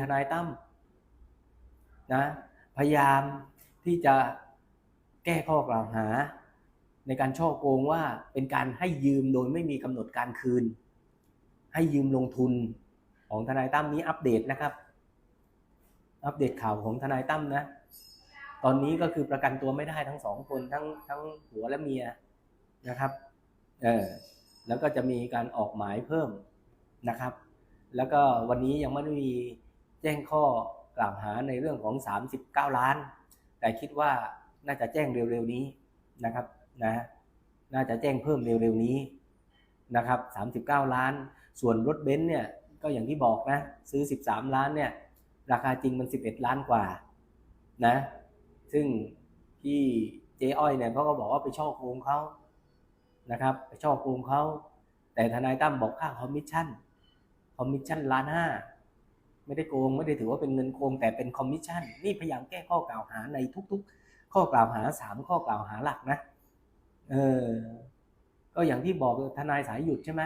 ทนายตั้มนะพยายามที่จะแก้ข้อกล่าวหา ในการช่อโกงว่าเป็นการให้ยืมโดยไม่มีกำหนดการคืน ให้ยืมลงทุนของทนายตั้มนี้อัปเดตนะครับ อัปเดตข่าวของทนายตั้มนะ ตอนนี้ก็คือประกันตัวไม่ได้ทั้งสองคนทั้งทั้งผัวและเมียนะครับเออแล้วก็จะมีการออกหมายเพิ่มนะครับ แล้วก็วันนี้ยังไม่ได้มี แจ้งข้อกล่าวหาในเรื่องของ 39 ล้าน แต่คิดว่าน่าจะแจ้งเร็วๆนี้นะครับนะน่าจะแจ้งเพิ่มเร็วๆนี้นะครับ39 ล้าน ส่วนรถเบนซ์เนี่ยก็อย่างที่บอกนะซื้อ 13 ล้านเนี่ยราคาจริงมัน 11 ล้านกว่านะซึ่งที่เจ๊อ้อยเนี่ยเขาก็บอกว่าไปช่อโกงเขานะครับไปช่อโกงเขาแต่ทนายตั้มบอกค่าคอมมิชชั่นคอมมิชชั่นล้านห้า ไม่ได้โกงไม่ได้ถือว่าเป็นเงินโกงแต่เป็นคอมมิชชั่นนี่พยายามแก้ข้อกล่าวหาในทุก ๆ ข้อกล่าวหาสามข้อกล่าวหาหลักนะเออก็อย่างที่บอกทนายสายหยุดใช่ไหม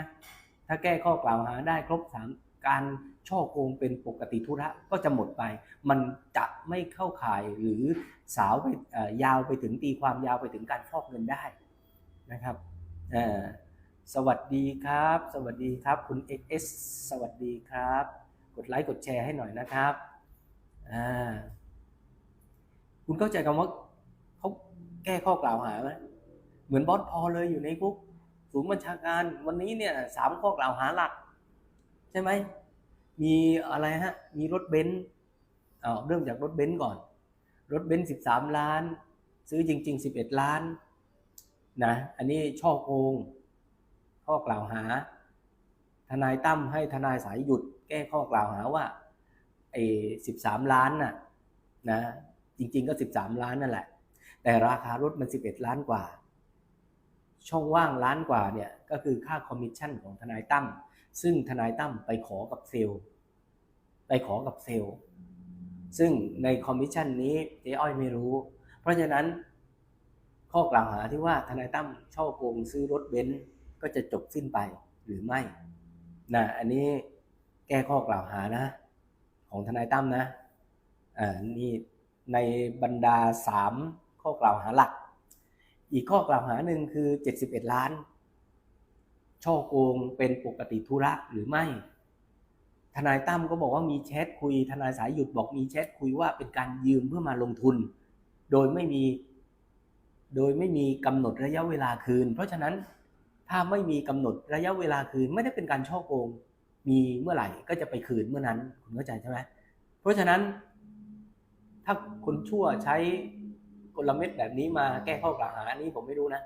ถ้าแก้ข้อกล่าวหาได้ครบสามการช่อโกงเป็นปกติธุระก็จะหมดไป มันจะไม่เข้าข่ายหรือสาวไปยาวไปถึงตีความยาวไปถึงการฟอกเงินได้นะครับสวัสดีครับ สวัสดีครับคุณ XS สวัสดีครับ กดไลค์กดแชร์ให้หน่อยนะครับอ่าคุณเข้าใจคำว่าเขาแก้ข้อกล่าวหาไหมเหมือนบอสพอเลยอยู่ในคุกสูงบัญชาการวันนี้เนี่ยสามข้อกล่าวหาหลัก ใช่ไหมมีอะไรฮะ มีรถเบนซ์เอาเริ่มจากรถเบนซ์ก่อน รถเบนซ์สิบสามล้าน ซื้อจริงๆสิบเอ็ดล้านนะอันนี้ช่อโกงข้อกล่าวหา ทนายตั้มให้ทนายสายหยุดแก้ข้อกล่าวหาว่าไอ้สิบสามล้านน่ะนะจริง ๆ ก็สิบสามล้านนั่นแหละ แต่ราคารถมันสิบเอ็ดล้านกว่า ช่องว่างล้านกว่าเนี่ยก็คือค่าคอมมิชชั่นของทนายตั้มซึ่งทนายตั้มไปขอกับเซลไปขอกับเซลซึ่งในคอมมิชชั่นนี้เจ๊อ้อยไม่รู้ เพราะฉะนั้นข้อกล่าวหาที่ว่าทนายตั้มช่อโกงซื้อรถเบนซ์ก็จะจบสิ้นไปหรือไม่ นะอันนี้แก้ข้อกล่าวหานะ ของทนายตั้มนะอ่านี่ในบรรดาสามข้อกล่าวหาหลัก อีกข้อกล่าวหาหนึ่งคือ71ล้าน ช่อโกงเป็นปกติธุระหรือไม่ ทนายตั้มก็บอกว่ามีแชทคุย ทนายสายหยุดบอกมีแชทคุยว่าเป็นการยืมเพื่อมาลงทุน โดยไม่มี โดยไม่มีกำหนดระยะเวลาคืน เพราะฉะนั้น ถ้าไม่มีกำหนดระยะเวลาคืนไม่ได้เป็นการช่อโกง มีเมื่อไหร่ก็จะไปคืนเมื่อนั้นคุณเข้าใจใช่ไหมเพราะฉะนั้น ถ้าคนชั่วใช้กลเม็ดแบบนี้มาแก้ข้อกล่าวหาอันนี้ผมไม่รู้นะ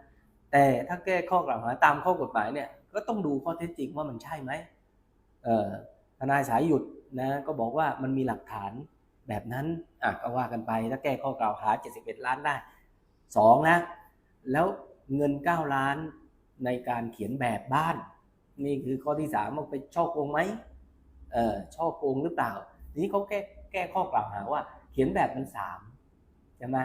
แต่ถ้าแก้ข้อกล่าวหาตามข้อกฎหมายเนี่ย ก็ต้องดูข้อเท็จจริงว่ามันใช่ไหมทนายสายหยุดนะก็บอกว่ามันมีหลักฐานแบบนั้นอะก็ว่ากันไปถ้าแก้ข้อกล่าวหา 71 ล้านได้สองนะแล้วเงิน 9 ล้าน ในการเขียนแบบบ้าน นี่คือข้อที่สามว่าไปช่อโกงไหมเออช่อโกงหรือเปล่า ทีนี้เขาแก้แก้ข้อกล่าวหาว่า เขียนแบบมันสามใช่ไหม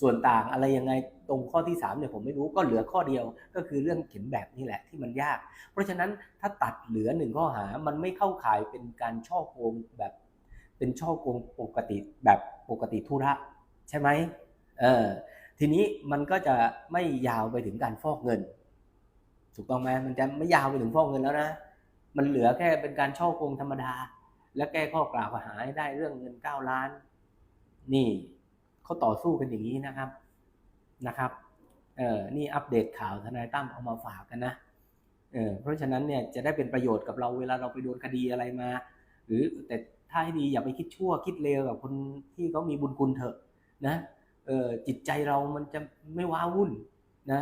ส่วนต่างอะไรยังไงตรงข้อที่สามเนี่ยผมไม่รู้ก็เหลือข้อเดียวก็คือเรื่องเขียนแบบนี่แหละที่มันยาก เพราะฉะนั้นถ้าตัดเหลือหนึ่งข้อหามันไม่เข้าข่ายเป็นการช่อโกงแบบ เป็นช่อโกงปกติแบบปกติธุระใช่ไหมเออทีนี้มันก็จะไม่ยาวไปถึงการฟอกเงิน ถูกต้องไหมมันจะไม่ยาวไปถึงฟอกเงินแล้วนะ มันเหลือแค่เป็นการช่อโกงธรรมดา และแก้ข้อกล่าวหาให้ได้เรื่องเงินเก้าล้าน นี่เขาต่อสู้กันอย่างนี้นะครับนะครับเออนี่อัปเดตข่าวทนายตั้มเอามาฝากกันนะเออเพราะฉะนั้นเนี่ยจะได้เป็นประโยชน์กับเราเวลาเราไปโดนคดีอะไรมา หรือแต่ถ้าให้ดีอย่าไปคิดชั่วคิดเลวกับคนที่เขามีบุญคุณเถอะนะเออจิตใจเรามันจะไม่ว้าวุ่นนะ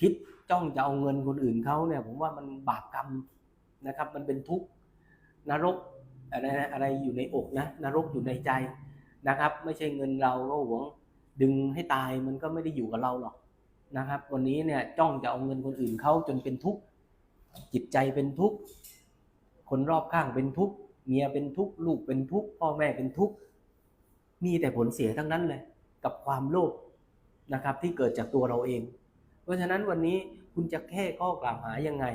คิด จ้องจะเอาเงินคนอื่นเขาเนี่ย ผมว่ามันบาปกรรมนะครับ มันเป็นทุกข์นรกอะไรอะไรอยู่ในอกนะนรกอยู่ในใจนะครับ ไม่ใช่เงินเราก็หวงดึงให้ตายมันก็ไม่ได้อยู่กับเราหรอกนะครับ วันนี้เนี่ยจ้องจะเอาเงินคนอื่นเขาจนเป็นทุกข์จิตใจเป็นทุกข์คนรอบข้างเป็นทุกข์เมียเป็นทุกข์ลูกเป็นทุกข์พ่อแม่เป็นทุกข์มีแต่ผลเสียทั้งนั้นเลย กับความโลภนะครับที่เกิดจากตัวเราเอง เพราะฉะนั้นวันนี้คุณจะแก้ข้อกล่าวหายังไง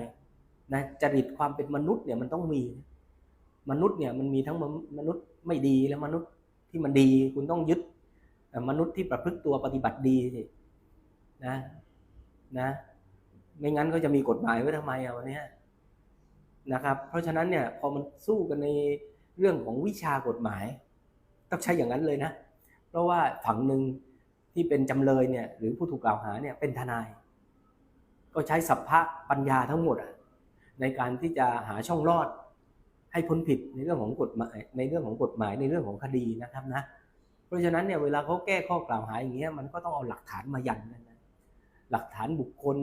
นะจริตความเป็นมนุษย์เนี่ยมันต้องมี มนุษย์เนี่ยมันมีทั้งมนุษย์ไม่ดีและมนุษย์ที่มันดี คุณต้องยึดมนุษย์ที่ประพฤติตัวปฏิบัติดีสินะนะ ไม่งั้นก็จะมีกฎหมายไว้ทำไมอะวันนี้นะครับ เพราะฉะนั้นเนี่ยพอมันสู้กันในเรื่องของวิชากฎหมาย ต้องใช้อย่างนั้นเลยนะ เพราะว่าฝั่งหนึ่งที่เป็นจำเลยเนี่ยหรือผู้ถูกกล่าวหาเนี่ยเป็นทนาย ก็ใช้สัพพะปัญญาทั้งหมดในการที่จะหาช่องรอด ให้พ้นผิดในเรื่องของกฎหมายในเรื่องของกฎหมายในเรื่องของคดีนะครับนะเพราะฉะนั้นเนี่ยเวลาเขาแก้ข้อกล่าวหาอย่างเงี้ยมันก็ต้องเอาหลักฐานมายันนะหลักฐานบุคคล